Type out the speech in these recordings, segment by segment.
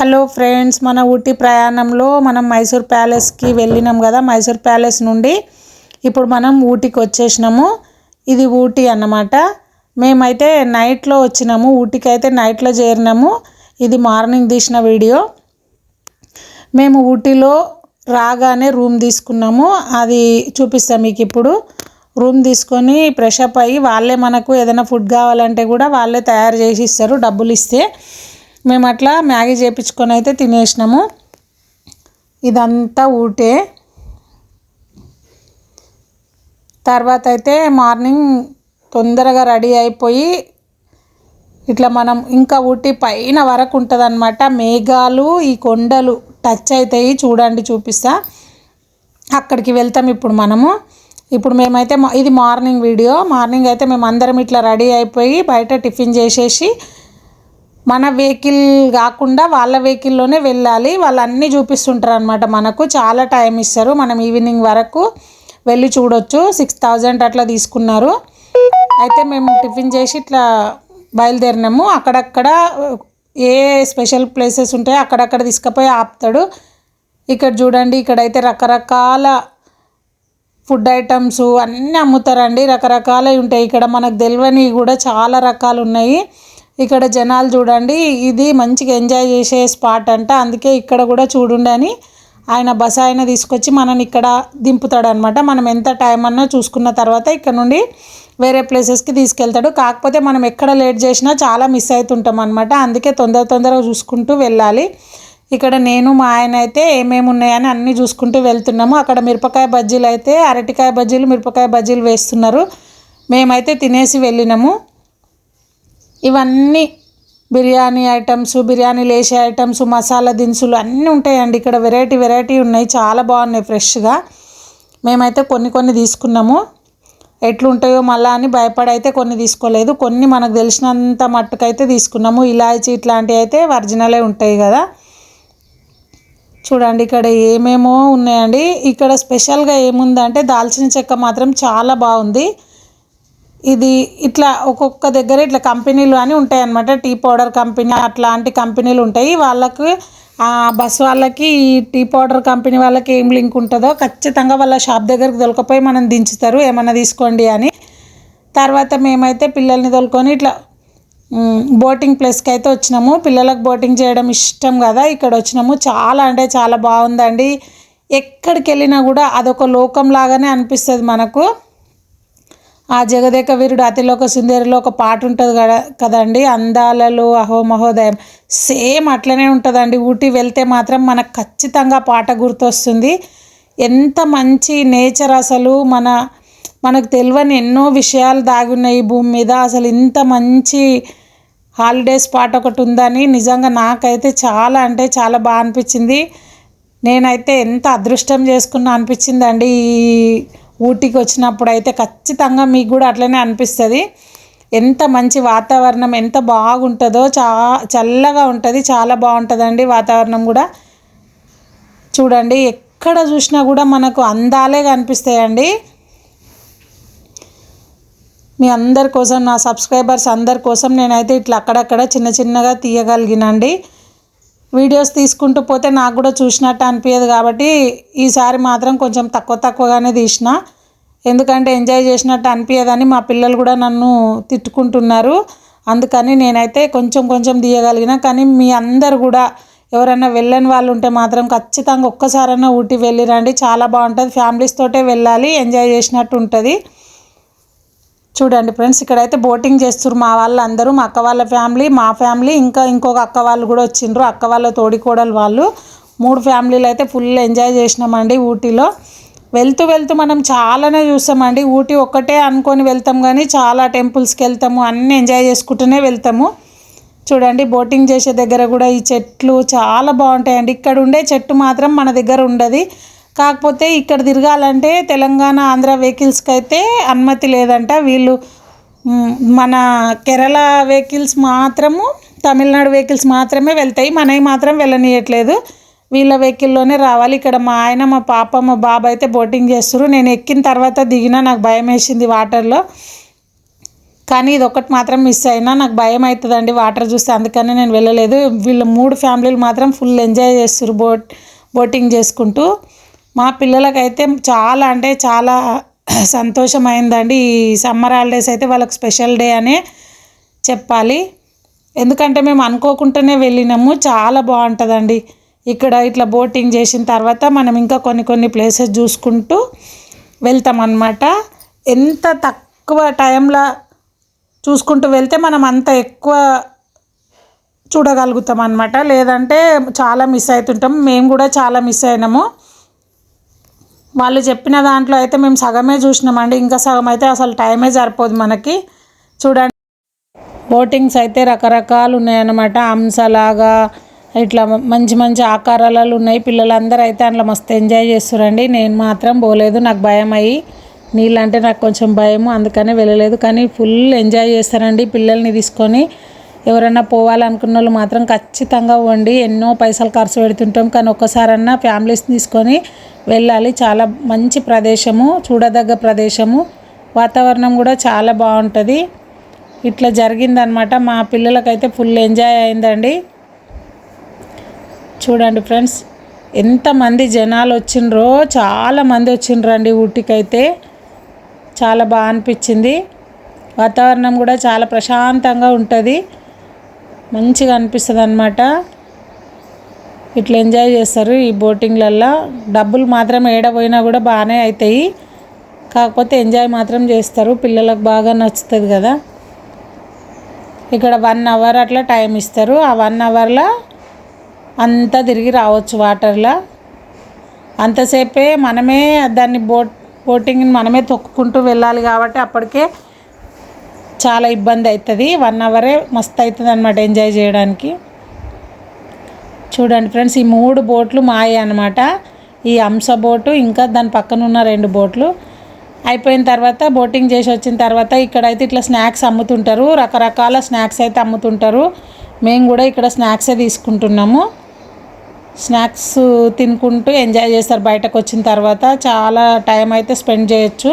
Hello friends మన ఊటీ ప్రయాణంలో మనం మైసూర్ ప్యాలెస్కి వెళ్ళినాం కదా మైసూర్ ప్యాలెస్ నుండి. ఇప్పుడు మనం ఊటీకి వచ్చేసినాము. ఇది ఊటీ అన్నమాట. మేమైతే నైట్లో వచ్చినాము ఊటీకి అయితే నైట్లో చేరినాము. ఇది మార్నింగ్ తీసిన వీడియో. మేము ఊటీలో రాగానే రూమ్ తీసుకున్నాము. అది చూపిస్తాం మీకు ఇప్పుడు. రూమ్ తీసుకొని ఫ్రెష్ అప్ అయ్యి వాళ్ళే మనకు ఏదైనా ఫుడ్ కావాలంటే కూడా వాళ్ళే తయారు చేసి ఇస్తారు డబ్బులు ఇస్తే. మేము అట్లా మ్యాగీ చేయించుకొని అయితే తినేసినాము. ఇదంతా ఊటే. తర్వాత అయితే మార్నింగ్ తొందరగా రెడీ అయిపోయి ఇట్లా మనం ఇంకా ఊటీ పైన వరకు ఉంటుంది అనమాట మేఘాలు ఈ కొండలు టచ్ అవుతాయి చూడండి చూపిస్తా. అక్కడికి వెళ్తాం ఇప్పుడు మనము. ఇప్పుడు మేమైతే ఇది మార్నింగ్ వీడియో. మార్నింగ్ అయితే మేము అందరం ఇట్లా రెడీ అయిపోయి బయట టిఫిన్ చేసేసి మన వెహికల్ కాకుండా వాళ్ళ వెహికల్లోనే వెళ్ళాలి. వాళ్ళు అన్నీ చూపిస్తుంటారు అనమాట మనకు. చాలా టైం ఇస్తారు. మనం ఈవినింగ్ వరకు వెళ్ళి చూడొచ్చు. సిక్స్ థౌజండ్ అట్లా తీసుకున్నారు. అయితే మేము టిఫిన్ చేసి ఇట్లా బయలుదేరినాము. అక్కడక్కడ ఏ స్పెషల్ ప్లేసెస్ ఉంటాయో అక్కడక్కడ తీసుకుపోయి ఆపుతాడు. ఇక్కడ చూడండి ఇక్కడైతే రకరకాల ఫుడ్ ఐటమ్స్ అన్నీ అమ్ముతారండి. రకరకాలవి ఉంటాయి. ఇక్కడ మనకు తెలియనివి కూడా చాలా రకాలు ఉన్నాయి ఇక్కడ జనాలు చూడండి ఇది మంచిగా ఎంజాయ్ చేసే స్పాట్ అంట. అందుకే ఇక్కడ కూడా చూడండి అని ఆయన బస్ ఆయన తీసుకొచ్చి మనని ఇక్కడ దింపుతాడు అనమాట మనం ఎంత టైం అన్నా చూసుకున్న తర్వాత ఇక్కడ నుండి వేరే ప్లేసెస్కి తీసుకెళ్తాడు. కాకపోతే మనం ఎక్కడ లేట్ చేసినా చాలా మిస్ అవుతుంటాం అనమాట అందుకే తొందర తొందరగా చూసుకుంటూ వెళ్ళాలి. ఇక్కడ నేను మా ఆయన అయితే ఏమేమి ఉన్నాయని అన్నీ చూసుకుంటూ వెళ్తున్నాము. అక్కడ మిరపకాయ బజ్జీలు అయితే అరటికాయ బజ్జీలు మిరపకాయ బజ్జీలు వేస్తున్నారు. మేమైతే తినేసి వెళ్ళినాము. ఇవన్నీ బిర్యానీ ఐటమ్స్ బిర్యానీలు వేసే ఐటమ్స్ మసాలా దినుసులు అన్నీ ఉంటాయండి. ఇక్కడ వెరైటీ వెరైటీ ఉన్నాయి. చాలా బాగున్నాయి ఫ్రెష్గా. మేమైతే కొన్ని కొన్ని తీసుకున్నాము. ఎట్లుంటాయో మళ్ళా అని భయపడి అయితే కొన్ని తీసుకోలేదు. కొన్ని మనకు తెలిసినంత మట్టుకైతే తీసుకున్నాము. ఇలాచి ఇట్లాంటివి అయితే ఒరిజినలే ఉంటాయి కదా. చూడండి ఇక్కడ ఏమేమో ఉన్నాయండి. ఇక్కడ స్పెషల్గా ఏముందంటే దాల్చిన చెక్క మాత్రం చాలా బాగుంది. ఇది ఇట్లా ఒక్కొక్క దగ్గర ఇట్లా కంపెనీలు అని ఉంటాయి అన్నమాట టీ పౌడర్ కంపెనీ అట్లాంటి కంపెనీలు ఉంటాయి. వాళ్ళకి బస్ వాళ్ళకి ఈ టీ పౌడర్ కంపెనీ వాళ్ళకి ఏం లింక్ ఉంటుందో ఖచ్చితంగా వాళ్ళ షాప్ దగ్గరికి దొరకపోయి మనం దించుతారు. ఏమైనా తీసుకోండి అని. తర్వాత మేమైతే పిల్లల్ని తోలుకొని ఇట్లా బోటింగ్ ప్లేస్కి అయితే వచ్చినాము. పిల్లలకు బోటింగ్ చేయడం ఇష్టం కదా. ఇక్కడ వచ్చినాము. చాలా అంటే చాలా బాగుందండి. ఎక్కడికి వెళ్ళినా కూడా అదొక లోకం లాగానే అనిపిస్తుంది మనకు. ఆ జగదేక వీరుడు అతిలోక సుందరిలో ఒక పాట ఉంటుంది కదా కదండి? అందాలలో అహో మహోదయం. సేమ్ అట్లనే ఉంటుందండి. ఊటీ వెళ్తే మాత్రం మనకు ఖచ్చితంగా పాట గుర్తొస్తుంది. ఎంత మంచి నేచర్ అసలు మన మనకు తెలియని ఎన్నో విషయాలు దాగి ఉన్నాయి ఈ భూమి మీద. అసలు ఇంత మంచి హాలిడేస్ పాట ఒకటి ఉందని నిజంగా నాకైతే చాలా అంటే చాలా బాగా అనిపించింది. నేనైతే ఎంత అదృష్టం చేసుకున్నా అనిపించిందండి ఈ ఊటీకి వచ్చినప్పుడు అయితే ఖచ్చితంగా మీకు కూడా అట్లనే అనిపిస్తుంది. ఎంత మంచి వాతావరణం ఎంత బాగుంటుందో చా చల్లగా ఉంటుంది చాలా బాగుంటుందండి వాతావరణం కూడా చూడండి ఎక్కడ చూసినా కూడా మనకు అందాలే కనిపిస్తాయండి. మీ అందరి కోసం నా సబ్స్క్రైబర్స్ అందరి కోసం నేనైతే ఇట్లా అక్కడక్కడ చిన్న చిన్నగా తీయగలిగినండి. వీడియోస్ తీసుకుంటూ పోతే నాకు కూడా చూసినట్టు అనిపించదు కాబట్టి ఈసారి మాత్రం కొంచెం తక్కువ తక్కువగానే తీసిన. ఎందుకంటే ఎంజాయ్ చేసినట్టు అనిపించదని మా పిల్లలు కూడా నన్ను తిట్టుకుంటున్నారు. అందుకని నేనైతే కొంచెం కొంచెం తీయగలిగిన. కానీ మీ అందరు కూడా ఎవరైనా వెళ్ళని వాళ్ళు ఉంటే మాత్రం ఖచ్చితంగా ఒక్కసారైనా ఊటీ వెళ్ళిరండి. చాలా బాగుంటుంది. ఫ్యామిలీస్ తోటే వెళ్ళాలి. ఎంజాయ్ చేసినట్టు ఉంటుంది. చూడండి ఫ్రెండ్స్ ఇక్కడైతే బోటింగ్ చేస్తారు మా వాళ్ళు అందరూ మా అక్క వాళ్ళ ఫ్యామిలీ మా ఫ్యామిలీ ఇంకా ఇంకొక అక్క వాళ్ళు కూడా వచ్చిండ్రు అక్క వాళ్ళ తోడికోడలు వాళ్ళు. మూడు ఫ్యామిలీలు అయితే ఫుల్ ఎంజాయ్ చేసినామండి ఊటీలో. వెళ్తూ వెళ్తూ మనం చాలానే చూస్తామండి ఊటీ ఒక్కటే అనుకొని వెళ్తాం కానీ చాలా టెంపుల్స్కి వెళ్తాము అన్నీ ఎంజాయ్ చేసుకుంటూనే వెళ్తాము. చూడండి బోటింగ్ చేసే దగ్గర కూడా ఈ చెట్లు చాలా బాగుంటాయండి. ఇక్కడ ఉండే చెట్టు మాత్రం మన దగ్గర ఉండదు. కాకపోతే ఇక్కడ తిరగాలంటే తెలంగాణ ఆంధ్ర వెహికల్స్కి అయితే అనుమతి లేదంట. వీళ్ళు మన కేరళ వెహికల్స్ మాత్రము తమిళనాడు వెహికల్స్ మాత్రమే వెళ్తాయి. మనవి మాత్రం వెళ్ళనీయట్లేదు. వీళ్ళ వెహికల్లోనే రావాలి. ఇక్కడ మా ఆయన మా పాప మా బాబు అయితే బోటింగ్ చేస్తారు నేను ఎక్కిన తర్వాత దిగినా నాకు భయం వేసింది వాటర్లో. కానీ ఇది ఒకటి మాత్రం మిస్ అయినా నాకు భయం అవుతుందండి వాటర్ చూస్తే. అందుకని నేను వెళ్ళలేదు. వీళ్ళు మూడు ఫ్యామిలీలు మాత్రం ఫుల్ ఎంజాయ్ చేస్తారు బోట్ బోటింగ్ చేసుకుంటూ. మా పిల్లలకైతే చాలా అంటే చాలా సంతోషమైందండి. ఈ సమ్మర్ హాలిడేస్ అయితే వాళ్ళకి స్పెషల్ డే అనే చెప్పాలి. ఎందుకంటే మేము అనుకోకుండానే వెళ్ళినాము. చాలా బాగుంటుందండి. ఇక్కడ ఇట్లా బోటింగ్ చేసిన తర్వాత మనం ఇంకా కొన్ని కొన్ని ప్లేసెస్ చూసుకుంటూ వెళ్తాం అన్నమాట ఎంత తక్కువ టైంలో చూసుకుంటూ వెళ్తే మనం అంత ఎక్కువ చూడగలుగుతాం అనమాట లేదంటే చాలా మిస్ అవుతుంటాం. మేము కూడా చాలా మిస్ అయినాము. వాళ్ళు చెప్పిన దాంట్లో అయితే మేము సగమే చూసినామండి. ఇంకా సగం అయితే అసలు టైమే సరిపోదు మనకి. చూడండి. బోటింగ్స్ అయితే రకరకాలు ఉన్నాయన్నమాట. అంశలాగా ఇట్లా మంచి మంచి ఆకారాలలో ఉన్నాయి. పిల్లలందరూ అయితే అందులో మస్తు ఎంజాయ్ చేస్తురండి. నేను మాత్రం పోలేదు. నాకు భయం అయ్యి నీళ్ళంటే నాకు కొంచెం భయము. అందుకనే వెళ్ళలేదు. కానీ ఫుల్ ఎంజాయ్ చేస్తారండి పిల్లల్ని తీసుకొని. ఎవరైనా పోవాలనుకున్న వాళ్ళు మాత్రం ఖచ్చితంగా వండి ఎన్నో పైసలు ఖర్చు పెడుతుంటాం. కానీ ఒక్కసారన్నా ఫ్యామిలీస్ తీసుకొని వెళ్ళాలి. చాలా మంచి ప్రదేశము చూడదగ్గ ప్రదేశము. వాతావరణం కూడా చాలా బాగుంటుంది. ఇట్లా జరిగిందనమాట మా పిల్లలకైతే ఫుల్ ఎంజాయ్ అయిందండి. చూడండి ఫ్రెండ్స్ ఎంతమంది జనాలు వచ్చిండ్రో చాలామంది వచ్చిండ్రండి ఊటికైతే. చాలా బాగా అనిపించింది. వాతావరణం కూడా చాలా ప్రశాంతంగా ఉంటుంది. మంచిగా అనిపిస్తుంది అనమాట ఇట్లా ఎంజాయ్ చేస్తారు ఈ బోటింగ్లల్లో. డబ్బులు మాత్రం ఏడపోయినా కూడా బాగానే అవుతాయి కాకపోతే ఎంజాయ్ మాత్రం చేస్తారు. పిల్లలకు బాగా నచ్చుతుంది కదా. ఇక్కడ వన్ అవర్ అట్లా టైం ఇస్తారు. ఆ వన్ అవర్లో అంతా తిరిగి రావచ్చు వాటర్లో అంతసేపే మనమే దాన్ని బోట్ బోటింగ్ని మనమే తొక్కుకుంటూ వెళ్ళాలి కాబట్టి అప్పటికే చాలా ఇబ్బంది అవుతుంది. వన్ అవరే మస్తు అవుతుంది అనమాట ఎంజాయ్ చేయడానికి. చూడండి ఫ్రెండ్స్ ఈ మూడు బోట్లు మాయ అనమాట ఈ అంశ బోటు ఇంకా దాని పక్కన ఉన్న రెండు బోట్లు. అయిపోయిన తర్వాత బోటింగ్ చేసి వచ్చిన తర్వాత ఇక్కడైతే ఇట్లా స్నాక్స్ అమ్ముతుంటారు. రకరకాల స్నాక్స్ అయితే అమ్ముతుంటారు. మేము కూడా ఇక్కడ స్నాక్సే తీసుకుంటున్నాము. స్నాక్స్ తినుకుంటూ ఎంజాయ్ చేస్తారు బయటకు వచ్చిన తర్వాత. చాలా టైం అయితే స్పెండ్ చేయొచ్చు.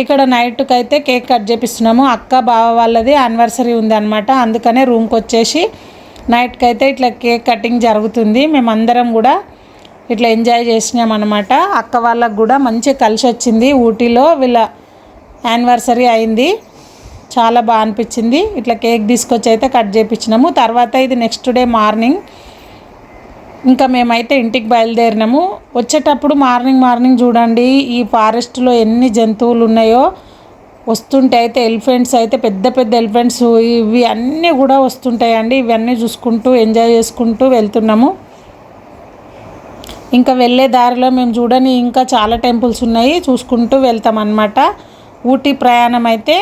ఇక్కడ నైట్కి అయితే కేక్ కట్ చేపిస్తున్నాము. అక్క బావ వాళ్ళది యానివర్సరీ ఉంది అనమాట అందుకనే రూమ్కి వచ్చేసి నైట్కి అయితే ఇట్లా కేక్ కటింగ్ జరుగుతుంది. మేమందరం కూడా ఇట్లా ఎంజాయ్ చేసినాం అనమాట అక్క వాళ్ళకు కూడా మంచిగా కలిసి వచ్చింది. ఊటీలో వీళ్ళ యానివర్సరీ అయింది. చాలా బాగా అనిపించింది. ఇట్లా కేక్ తీసుకొచ్చి అయితే కట్ చేయించినాము తర్వాత ఇది నెక్స్ట్ డే మార్నింగ్ ఇంకా మేమైతే ఇంటికి బయలుదేరినాము. వచ్చేటప్పుడు మార్నింగ్ మార్నింగ్ చూడండి ఈ ఫారెస్ట్లో ఎన్ని జంతువులు ఉన్నాయో. వస్తుంటే అయితే ఎలిఫెంట్స్ అయితే పెద్ద పెద్ద ఎలిఫెంట్స్ ఇవి అన్నీ కూడా వస్తుంటాయండి. ఇవన్నీ చూసుకుంటూ ఎంజాయ్ చేసుకుంటూ వెళ్తున్నాము. ఇంకా వెళ్ళే దారిలో మేము చూడని ఇంకా చాలా టెంపుల్స్ ఉన్నాయి చూసుకుంటూ వెళ్తాం అన్నమాట. ఊటీ ప్రయాణం అయితే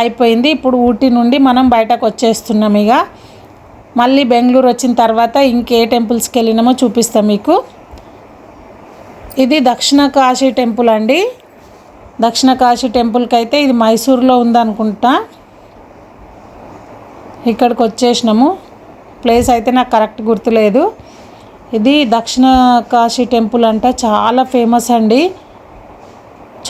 అయిపోయింది. ఇప్పుడు ఊటీ నుండి మనం బయటకు వచ్చేస్తున్నాం ఇక. మళ్ళీ బెంగళూరు వచ్చిన తర్వాత ఇంకే టెంపుల్స్కి వెళ్ళినామో చూపిస్తాం మీకు. ఇది దక్షిణ కాశీ టెంపుల్ అండి. దక్షిణ కాశీ టెంపుల్కి అయితే ఇది మైసూర్లో ఉందనుకుంటా. ఇక్కడికి వచ్చేసినాము. ప్లేస్ అయితే నాకు కరెక్ట్ గుర్తులేదు. ఇది దక్షిణ కాశీ టెంపుల్ అంట చాలా ఫేమస్ అండి.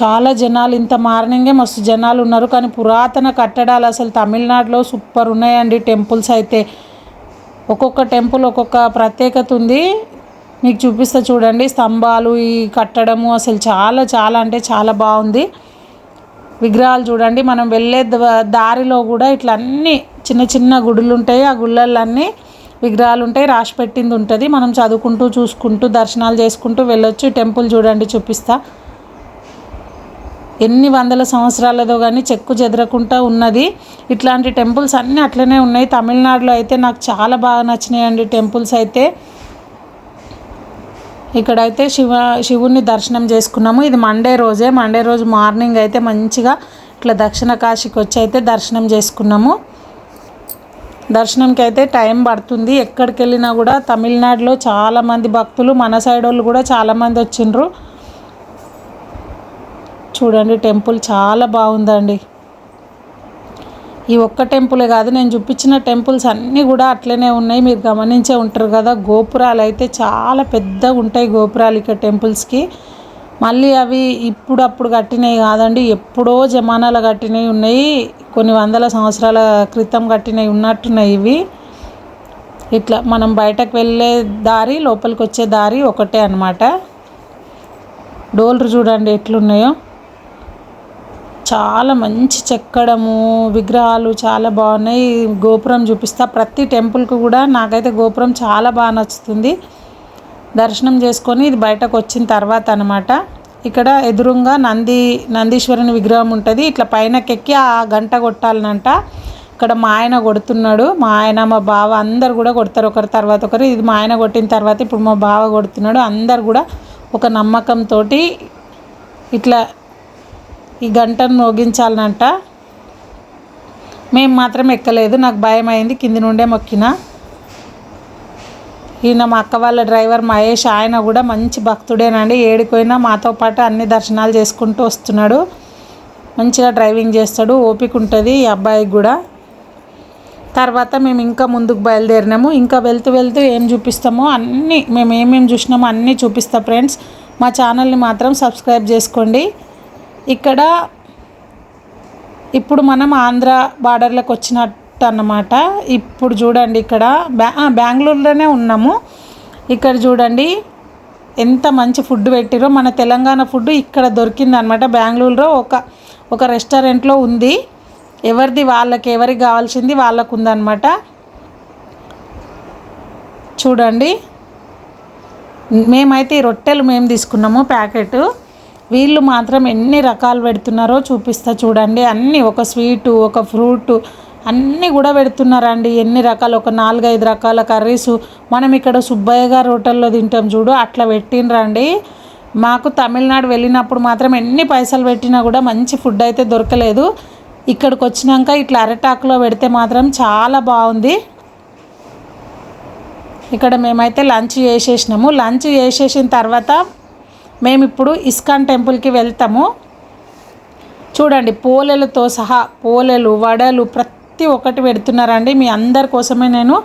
చాలా జనాలు ఇంత మార్నింగే మస్తు జనాలు ఉన్నారు. కానీ పురాతన కట్టడాలు అసలు తమిళనాడులో సూపర్ ఉన్నాయండి టెంపుల్స్ అయితే. ఒక్కొక్క టెంపుల్ ఒక్కొక్క ప్రత్యేకత ఉంది. మీకు చూపిస్తా చూడండి. స్తంభాలు ఈ కట్టడము అసలు చాలా చాలా అంటే చాలా బాగుంది. విగ్రహాలు చూడండి. మనం వెళ్ళే దారిలో కూడా ఇట్లా అన్ని చిన్న చిన్న గుడులు ఉంటాయి. ఆ గుళ్ళల్లో విగ్రహాలు ఉంటాయి. రాసి పెట్టింది ఉంటుంది. మనం చదువుకుంటూ చూసుకుంటూ దర్శనాలు చేసుకుంటూ వెళ్ళొచ్చు. టెంపుల్ చూడండి చూపిస్తా. ఎన్ని వందల సంవత్సరాలదో కానీ చెక్కు చెదరకుండా ఉన్నది. ఇట్లాంటి టెంపుల్స్ అన్నీ అట్లనే ఉన్నాయి. తమిళనాడులో అయితే నాకు చాలా బాగా నచ్చినాయండి టెంపుల్స్ అయితే. ఇక్కడైతే శివ శివుణ్ణి దర్శనం చేసుకున్నాము. ఇది మండే రోజే. మండే రోజు మార్నింగ్ అయితే మంచిగా ఇట్లా దక్షిణ కాశీకి వచ్చి అయితే దర్శనం చేసుకున్నాము. దర్శనంకి అయితే టైం పడుతుంది. ఎక్కడికి వెళ్ళినా కూడా తమిళనాడులో చాలామంది భక్తులు మన సైడ్ వాళ్ళు కూడా చాలామంది వచ్చిండ్రు. చూడండి టెంపుల్ చాలా బాగుందండి. ఈ ఒక్క టెంపులే కాదు నేను చూపించిన టెంపుల్స్ అన్నీ కూడా అట్లనే ఉన్నాయి. మీరు గమనించే ఉంటారు కదా గోపురాలు అయితే చాలా పెద్దగా ఉంటాయి గోపురాలు ఇక్కడ టెంపుల్స్కి. మళ్ళీ అవి ఇప్పుడప్పుడు కట్టినవి కాదండి ఎప్పుడో జమానాలు కట్టినవి ఉన్నాయి. కొన్ని వందల సంవత్సరాల క్రితం కట్టినవి ఉన్నట్టున్నాయి ఇవి. ఇట్లా మనం బయటకు వెళ్ళే దారి లోపలికి వచ్చే దారి ఒకటే అనమాట డోర్లు చూడండి ఎట్లున్నాయో. చాలా మంచి చెక్కడము విగ్రహాలు చాలా బాగున్నాయి. గోపురం చూపిస్తా. ప్రతి టెంపుల్కి కూడా నాకైతే గోపురం చాలా బాగా నచ్చుతుంది. దర్శనం చేసుకొని ఇది బయటకు వచ్చిన తర్వాత అనమాట ఇక్కడ ఎదురుగా నంది నందీశ్వరుని విగ్రహం ఉంటుంది. ఇట్లా పైనకెక్కి ఆ గంట కొట్టాలనంట. ఇక్కడ మా ఆయన కొడుతున్నాడు. మా ఆయన మా బావ అందరు కూడా కొడతారు. ఒకరి తర్వాత ఒకరు. ఇది మా ఆయన కొట్టిన తర్వాత ఇప్పుడు మా బావ కొడుతున్నాడు. అందరు కూడా ఒక నమ్మకంతో ఇట్లా ఈ గంటను మోగించాలనంట. మేము మాత్రం ఎక్కలేదు నాకు భయం అయింది కింది నుండే మొక్కిన. ఈయన మా అక్క వాళ్ళ డ్రైవర్ మహేష్ ఆయన కూడా మంచి భక్తుడేనండి. ఏడిపోయినా మాతో పాటు అన్ని దర్శనాలు చేసుకుంటూ వస్తున్నాడు. మంచిగా డ్రైవింగ్ చేస్తాడు ఓపిక ఉంటుంది ఈ అబ్బాయికి కూడా. తర్వాత మేము ఇంకా ముందుకు బయలుదేరినాము. ఇంకా వెళ్తూ వెళ్తూ ఏం చూపిస్తామో అన్నీ మేము ఏమేమి చూసినామో అన్నీ చూపిస్తాం ఫ్రెండ్స్. మా ఛానల్ని మాత్రం సబ్స్క్రైబ్ చేసుకోండి. ఇక్కడ ఇప్పుడు మనం ఆంధ్ర బార్డర్లకు వచ్చినట్టు అన్నమాట ఇప్పుడు చూడండి ఇక్కడ బ్యా బెంగళూరులోనే ఉన్నాము. ఇక్కడ చూడండి ఎంత మంచి ఫుడ్ పెట్టిరో మన తెలంగాణ ఫుడ్ ఇక్కడ దొరికిందనమాట బెంగళూరులో ఒక ఒక రెస్టారెంట్లో ఉంది. ఎవరిది వాళ్ళకి ఎవరికి కావాల్సింది వాళ్ళకు ఉందన్నమాట. చూడండి. మేమైతే ఈ రొట్టెలు మేము తీసుకున్నాము ప్యాకెట్. వీళ్ళు మాత్రం ఎన్ని రకాలు పెడుతున్నారో చూపిస్తా చూడండి. అన్నీ ఒక స్వీటు ఒక ఫ్రూటు అన్నీ కూడా పెడుతున్నారండి. ఎన్ని రకాలు ఒక నాలుగైదు రకాల కర్రీస్. మనం ఇక్కడ సుబ్బయ్య గారు హోటల్లో తింటాం చూడు అట్లా పెట్టినరండి మాకు తమిళనాడు వెళ్ళినప్పుడు మాత్రం ఎన్ని పైసలు పెట్టినా కూడా మంచి ఫుడ్ అయితే దొరకలేదు. ఇక్కడికి వచ్చినాక ఇట్లా అరటాకులో పెడితే మాత్రం చాలా బాగుంది. ఇక్కడ మేమైతే లంచ్ చేసేసినాము. లంచ్ చేసేసిన తర్వాత మేము ఇప్పుడు ఇస్కాన్ టెంపుల్కి వెళ్తాము. చూడండి పోలెలతో సహా పోలెలు వడలు ప్రతి ఒక్కటి పెడుతున్నారండి. మీ అందరి కోసమే నేను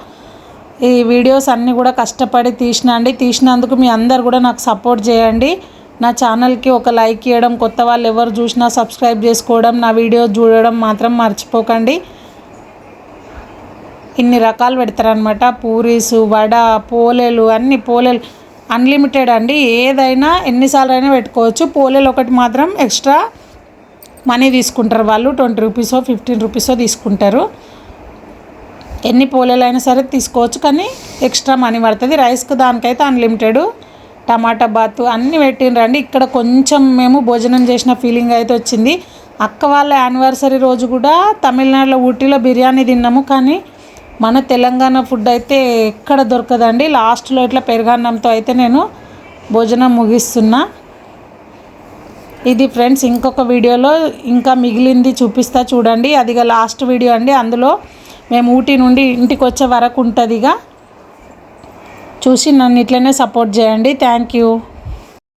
ఈ వీడియోస్ అన్నీ కూడా కష్టపడి తీసిన అండి. తీసినందుకు మీ అందరు కూడా నాకు సపోర్ట్ చేయండి. నా ఛానల్కి ఒక లైక్ ఇవ్వడం కొత్త వాళ్ళు ఎవరు చూసినా సబ్స్క్రైబ్ చేసుకోవడం నా వీడియో చూడడం మాత్రం మర్చిపోకండి. ఇన్ని రకాలు పెడతారనమాట పూరీసు వడ పోలేలు అన్ని పోలేలు. అన్లిమిటెడ్ అండి. ఏదైనా ఎన్నిసార్లు అయినా పెట్టుకోవచ్చు. పోలేలు ఒకటి మాత్రం ఎక్స్ట్రా మనీ తీసుకుంటారు వాళ్ళు. ట్వంటీ రూపీసో ఫిఫ్టీన్ రూపీసో తీసుకుంటారు. ఎన్ని పోలేలు అయినా సరే తీసుకోవచ్చు. కానీ ఎక్స్ట్రా మనీ పడుతుంది. రైస్కి దానికైతే అన్లిమిటెడ్ టమాటా బాత్ అన్నీ పెట్టిండ్రండి ఇక్కడ కొంచెం మేము భోజనం చేసిన ఫీలింగ్ అయితే వచ్చింది. అక్క వాళ్ళ యానివర్సరీ రోజు కూడా తమిళనాడులో ఊటీలో బిర్యానీ తిన్నాము. కానీ మన తెలంగాణ ఫుడ్ అయితే ఎక్కడ దొరకదండి. లాస్ట్లో ఇట్లా పెరుగన్నంతో అయితే నేను భోజనం ముగిస్తున్నా. ఇది ఫ్రెండ్స్ ఇంకొక వీడియోలో ఇంకా మిగిలింది చూపిస్తా చూడండి. అదిగా లాస్ట్ వీడియో అండి. అందులో మేము ఊటీ నుండి ఇంటికి వచ్చే వరకు ఉంటుందిగా చూసి నన్ను ఇట్లనే సపోర్ట్ చేయండి. Thank you.